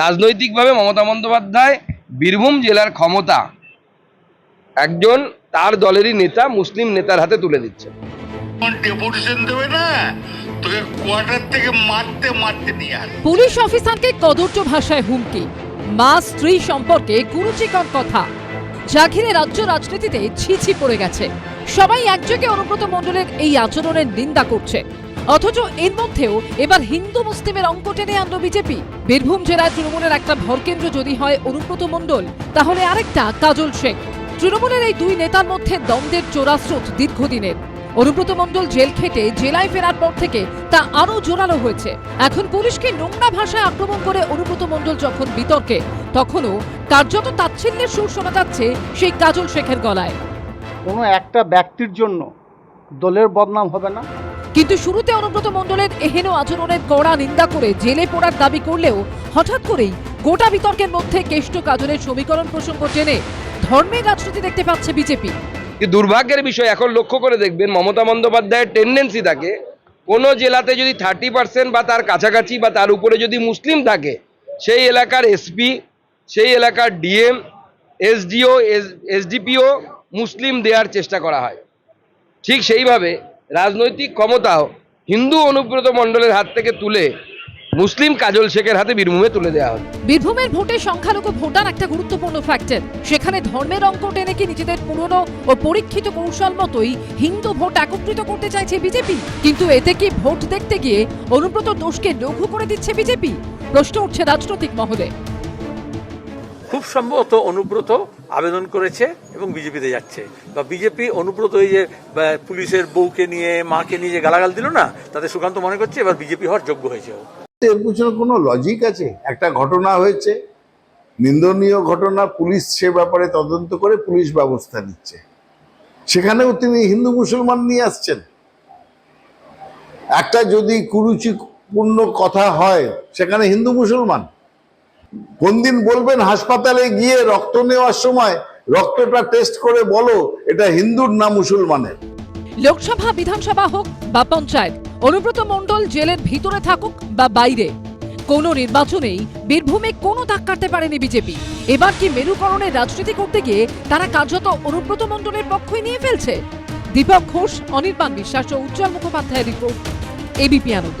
রাজনৈতিকভাবে মমতা বন্দ্যোপাধ্যায় বীরভূম জেলার ক্ষমতা একজন তার দলেরই নেতা মুসলিম নেতার হাতে তুলে দিচ্ছে। ডেপুটেশন দেবে না? তোকে কোয়ার্টার থেকে মারতে মারতে নিয়ে পুলিশ অফিসারকে কদর্য ভাষায় হুমকি। মা স্ত্রী সম্পর্কে কুরুচিকর কথা। যা ঘিরে রাজ্য রাজনীতিতে ছিছি পড়ে গেছে। সবাই একযোগে অনুব্রত মণ্ডলের এই আচরণের নিন্দা করছে। অথচ এর মধ্যেও এবার হিন্দু মুসলিমের অঙ্ক টেনে আনলো বিজেপি। বীরভূম জেলায় তৃণমূলের একটা ভরকেন্দ্র যদি হয় অনুব্রত মণ্ডল, তাহলে আরেকটা কাজল শেখ। তৃণমূলের এই দুই নেতার মধ্যে দ্বন্দ্বের চোরাস্রোত দীর্ঘদিনের। অনুব্রত মণ্ডল জেল খেটে জেলায় ফেরার পর থেকে তা আরও জোরালো হয়েছে। এখন পুলিশকে নোংরা ভাষায় আক্রমণ করে অনুব্রত মণ্ডল যখন বিতর্কে, তখনও কার্যত তাচ্ছিল্যের সুর শোনা যাচ্ছে, সেই কাজল শেখের গলায়। কোনো একটা ব্যক্তির জন্য দলের বদনাম হবে না। কিন্তু শুরুতে অনুব্রত মণ্ডলের এহেন আচরণের কড়া নিন্দা করে জেলে পড়ার দাবি করলেও হঠাৎ করেই গোটা বিতর্কের মধ্যে কেষ্ট কাজলের সমীকরণ প্রসঙ্গ টেনে ধর্মের রাজনীতি দেখতে পাচ্ছে বিজেপি। দুর্ভাগ্যের বিষয় এখন লক্ষ্য করে দেখবেন মমতা বন্দ্যোপাধ্যায়ের টেন্ডেন্সি থাকে কোনো জেলাতে যদি থার্টি পার্সেন্ট বা তার কাছাকাছি বা তার উপরে যদি মুসলিম থাকে সেই এলাকার এসপি সেই এলাকার ডিএম এসডিও এসডিপিও মুসলিম দেওয়ার চেষ্টা করা হয়। ঠিক সেইভাবে রাজনৈতিক ক্ষমতাও হিন্দু অনুব্রত মণ্ডলের হাত থেকে তুলে মুসলিম কাজল শেখের হাতে বীরভূমে তুলে দেওয়া হয় বীরভূমের ভোটে সংখ্যালঘু ভোটার একটা গুরুত্বপূর্ণ ফ্যাক্টর সেখানে ধর্মের অঙ্ক টেনে কি নিজেদের পুরনো ও পরীক্ষিত কৌশল মতোই হিন্দু ভোট একত্রিত করতে চাইছে বিজেপি? কিন্তু এতে কি ভোট দেখতে গিয়ে অনুব্রত দোষকে লঘু করে দিচ্ছে বিজেপি? প্রশ্ন উঠছে রাজনৈতিক মহলে। খুব সম্ভবত অনুব্রত আবেদন করেছে এবং বিজেপিতে যাচ্ছে। বা বিজেপি অনুব্রত এই যে পুলিশের বউকে নিয়ে, মাকে নিয়ে যে গালাগাল দিল না, তাতে সুকান্ত মনে করছে এবার বিজেপি হওয়ার যোগ্য হয়েছে এর পিছনে কোনো লজিক আছে? একটা ঘটনা হয়েছে, নিন্দনীয় ঘটনা, পুলিশ সে ব্যাপারে তদন্ত করে পুলিশ ব্যবস্থা নিচ্ছে। সেখানেও তিনি হিন্দু মুসলমান নিয়ে আসছেন। একটা যদি কুরুচিপূর্ণ কথা হয়, সেখানে হিন্দু মুসলমান। কোন দিন বলবেন হাসপাতালে গিয়ে রক্ত নেওয়ার সময় রক্তটা টেস্ট করে বলো, এটা হিন্দুর না মুসলমানের? লোকসভা, বিধানসভা হোক বা পঞ্চায়েত, অনুব্রত মণ্ডল জেলের ভিতরে থাকুক বা বাইরে, কোনো নির্বাচনেই বীরভূমে কোনো দাগ কাটতে পারেনি বিজেপি। এবার কি মেরুকরণের রাজনীতি করতে গিয়ে তারা কার্যত অনুব্রত মণ্ডলের পক্ষই নিয়ে ফেলছে? দীপক ঘোষ, অনির্বাণ বিশ্বাস ও উজ্জ্বল মুখোপাধ্যায়ের report ABP Ananda.